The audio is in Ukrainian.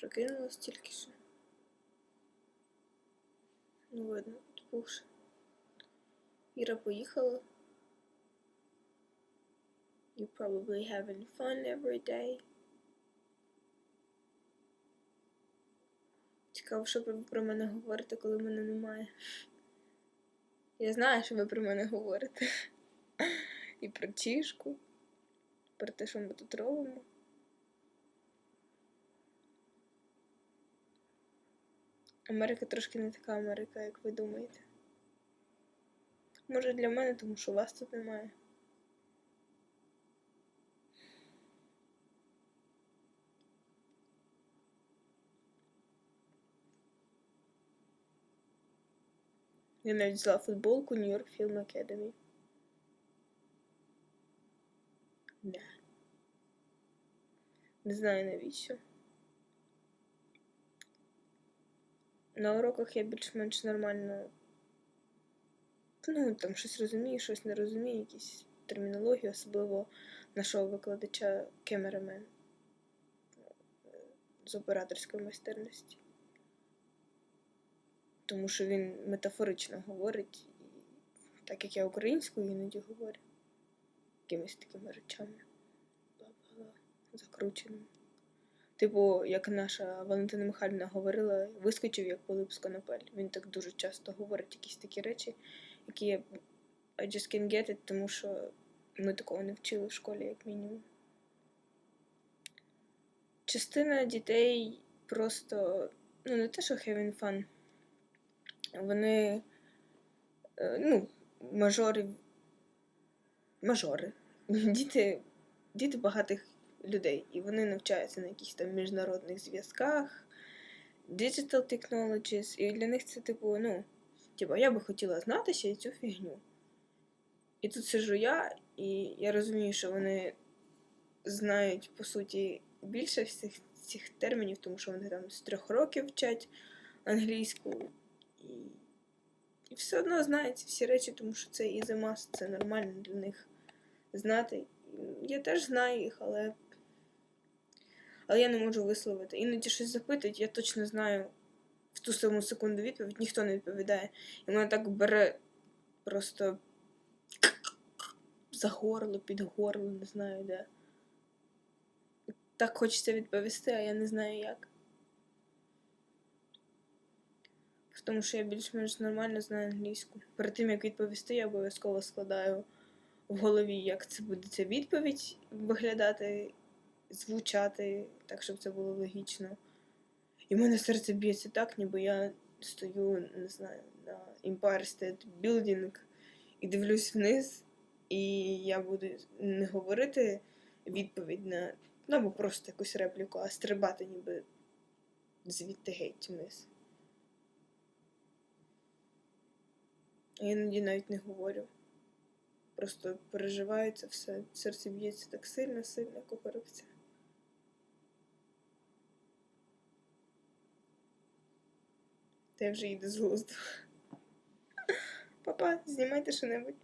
Прокинулась тільки що. Ну, видно, відпухше. Іра поїхала. You probably having fun every day. Цікаво, що ви про мене говорите, коли мене немає. Я знаю, що ви про мене говорите. І про тішку, про те, що ми тут робимо. Америка трошки не така Америка, як ви думаєте. Може для мене, тому що вас тут немає. Я навіть взяла футболку New York Film Academy. Да. Не знаю навіщо. На уроках я більш-менш нормально. Ну, там щось розумію, щось не розумію, якісь термінологію, особливо нашого викладача Кемерамен з операторської майстерності. Тому що він метафорично говорить, так як я українською іноді говорю, якимись такими речами. Бла-бла-бла, закрученими. Типу, як наша Валентина Михайлівна говорила, вискочив як Пилип з конопель. Він так дуже часто говорить якісь такі речі, які я I just can't get it, тому що ми такого не вчили в школі, як мінімум. Частина дітей просто, ну, не те, що having fun, вони, е, ну, мажори, мажори, діти, діти багатих людей, і вони навчаються на якихось там міжнародних зв'язках, digital technologies, і для них це типу, ну, типу, я би хотіла знати ще й цю фігню. І тут сижу я, і я розумію, що вони знають, по суті, більше всіх цих термінів, тому що вони там з трьох років вчать англійську, і, і все одно знають ці всі речі, тому що це easy must, це нормально для них знати. Я теж знаю їх, але але я не можу висловити. Іноді щось запитують, я точно знаю в ту саму секунду відповідь, ніхто не відповідає. І мене так бере просто за горло, під горло, не знаю де. Так хочеться відповісти, а я не знаю як. Тому що я більш-менш нормально знаю англійську. Перед тим як відповісти, я обов'язково складаю в голові, як це буде ця відповідь виглядати, звучати, так, щоб це було логічно. І в мене серце б'ється так, ніби я стою, не знаю, на Empire State Building і дивлюсь вниз, і я буду не говорити відповідь на, ну або просто якусь репліку, а стрибати ніби звідти геть вниз. Я іноді навіть не говорю. Просто переживаю це все. Серце б'ється так сильно, сильно, як у горобця. Та я вже їду з глузду. Папа, знімайте що-небудь.